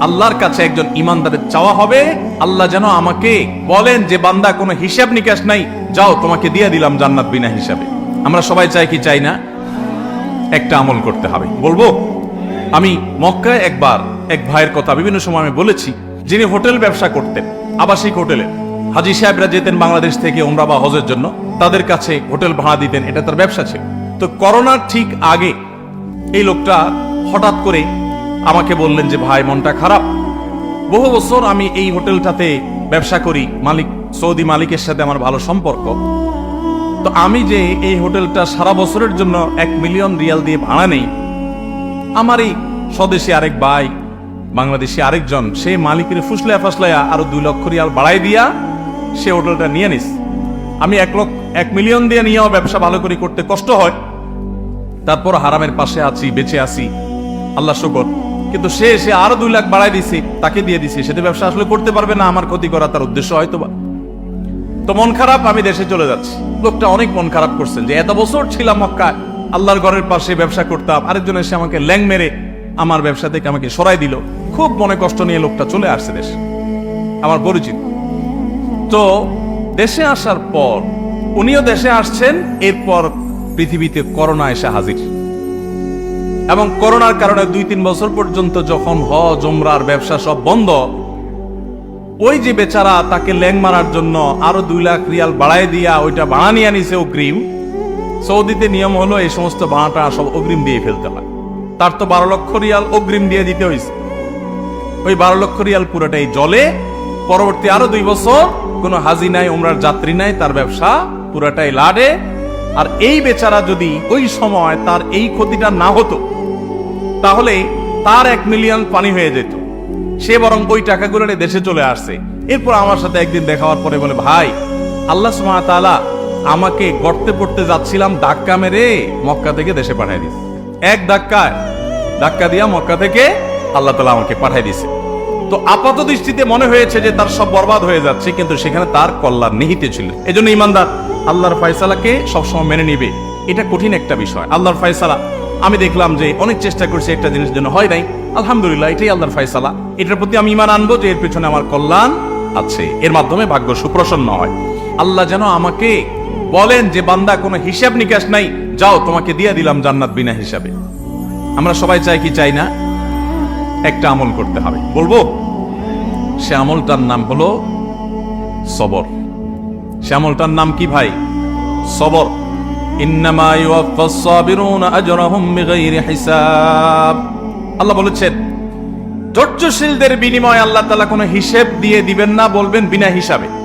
আল্লাহর কাছে একজন ইমানদারের চাওয়া হবে। আল্লাহ যেন আমাকে বলেন যে, বান্দা, কোনো হিসাব নিকাশ নাই। যাও, তোমাকে দিয়ে দিলাম জান্নাত বিনা হিসাবে। আমরা সবাই চাই কি চাই না? একটা আমল করতে হবে। বলব? আমি মক্কায় একবার এক ভাইয়ের কথা বিভিন্ন সময় আমি বলেছি, যিনি হোটেল ব্যবসা করতেন, আবাসিক হোটেলে। হাজি সাহেবরা যেতেন বাংলাদেশ থেকে ওমরা বা হজের জন্য। তাদের কাছে হোটেল ভাড়া দিতেন, এটা তার ব্যবসা ছিল। তো করোনার ঠিক আগে এই লোকটা হঠাৎ করে আমাকে বললেন যে, ভাই, মনটা খারাপ। বহু বছর আমি এই হোটেলটাতে ব্যবসা করি। মালিক, সৌদি মালিকের সাথে আমার ভালো সম্পর্ক। তো আমি যে এই হোটেলটা সারা বছরের জন্য এক মিলিয়ন রিয়াল দিয়ে ভাড়া নেই, আমার এই স্বদেশী আরেক ভাই, বাংলাদেশি আরেকজন, সে মালিকের ফুসলায়া ফাসলায়া আরও দুই লক্ষ রিয়াল বাড়াই দিয়া সে হোটেলটা নিয়ে নিস। আমি এক লক্ষ, এক মিলিয়ন দিয়ে নিয়েও ব্যবসা ভালো করে করতে কষ্ট হয়। তারপর হারামের পাশে আছি, বেঁচে আছি। আল্লাহ শুকর। কিন্তু সে সে আরও দুই লাখ বাড়াই দিছে, তাকে দিয়ে দিছে। সেটা ব্যবসা আসলে করতে পারবে না, আমার ক্ষতি করা তার উদ্দেশ্য হয়তো তো মন খারাপ, আমি দেশে চলে যাচ্ছি। লোকটা অনেক মন খারাপ করছেন যে, এত বছর ছিলাম মক্কা আল্লাহর ঘরের পাশে ব্যবসা করতাম, আরেকজন এসে আমাকে ল্যাং মেরে আমার ব্যবসা থেকে আমাকে সরাই দিল। খুব মনে কষ্ট নিয়ে লোকটা চলে আসছে দেশে, আমার পরিচিত। তো দেশে আসার পর উনিও দেশে আসছেন, এরপর পৃথিবীতে করোনা এসে হাজির। এবং করোনার কারণে দুই, তিন বছর পর্যন্ত যখন হজ ওমরার ব্যবসা সব বন্ধ, ওই যে বেচারা তাকে ল্যাং মারার জন্য আরও দুই লাখ রিয়াল বাড়াই দিয়া ওইটা ভাড়া নিয়ে নিছে অগ্রিম। সৌদিতে নিয়ম হলো এই সমস্ত ভাড়াটা সব অগ্রিম দিয়ে ফেলতে হয়। তার তো বারো লক্ষ রিয়াল অগ্রিম দিয়ে দিতে হয়েছে ওই বারো লক্ষ রিয়াল পুরোটাই জলে। পরবর্তী আরও দুই বছর কোনো হাজি নাই ওমরার যাত্রী নাই, তার ব্যবসা পুরোটাই লাডে আর এই বেচারা যদি ওই সময় তার এই ক্ষতিটা না হতো তাহলে তার এক মিলিয়ন পানি হয়ে যেত। সে বরং ওই টাকাগুলো দেশে চলে আসছে। এরপর আমার সাথে একদিন দেখা হওয়ার পরে বলে, ভাই, আল্লাহ তাআলা আমাকে গর্তে পড়তে যাচ্ছিলাম ধাক্কা মেরে মক্কা থেকে দেশে পাঠিয়ে দিছে। এক ধাক্কায় ধাক্কা দিয়া মক্কা থেকে আল্লাহ তাআলা আমাকে পাঠিয়ে দিছে। তো আপাত দৃষ্টিতে মনে হয়েছে যে তার সব বরবাদ হয়ে যাচ্ছে, কিন্তু সেখানে তার কল্যাণ নিহিত ছিল। এজন্য ইমানদার, আল্লাহর ফয়সালাকে সবসময় মেনে নিবে। এটা কঠিন একটা বিষয়। আল্লাহর ফয়সালা আমি দেখলাম যে অনেক চেষ্টা করছি একটা জিনিস জন্য হয় নাই। আলহামদুলিল্লাহ, এটাই আল্লাহর ফয়সালা। এটার প্রতি আমি ইমান আনব যে এর পেছনে আমার কল্যাণ আছে। এর মাধ্যমে ভাগ্য সুপ্রসন্ন হয়। আল্লাহ যেন আমাকে বলেন যে, বান্দা, কোনো হিসাব নিকাশ নাই। যাও, তোমাকে দিয়ে দিলাম জান্নাত বিনা হিসাবে। আমরা সবাই চাই কি চাই না? একটা আমল করতে হবে। বলব? সে আমলটার নাম হলো সবর। সে আমলটার নাম কি ভাই? সবর। ইন্নামা ইউওয়াফাস সাবিরুনা আজরাহুম বিগাইরি হিসাব। আল্লাহ বলেছেন, ধৈর্যশীলদের বিনিময়ে আল্লাহ তাআলা কোনো হিসেব দিয়ে দিবেন না, বলবেন বিনা হিসাবে।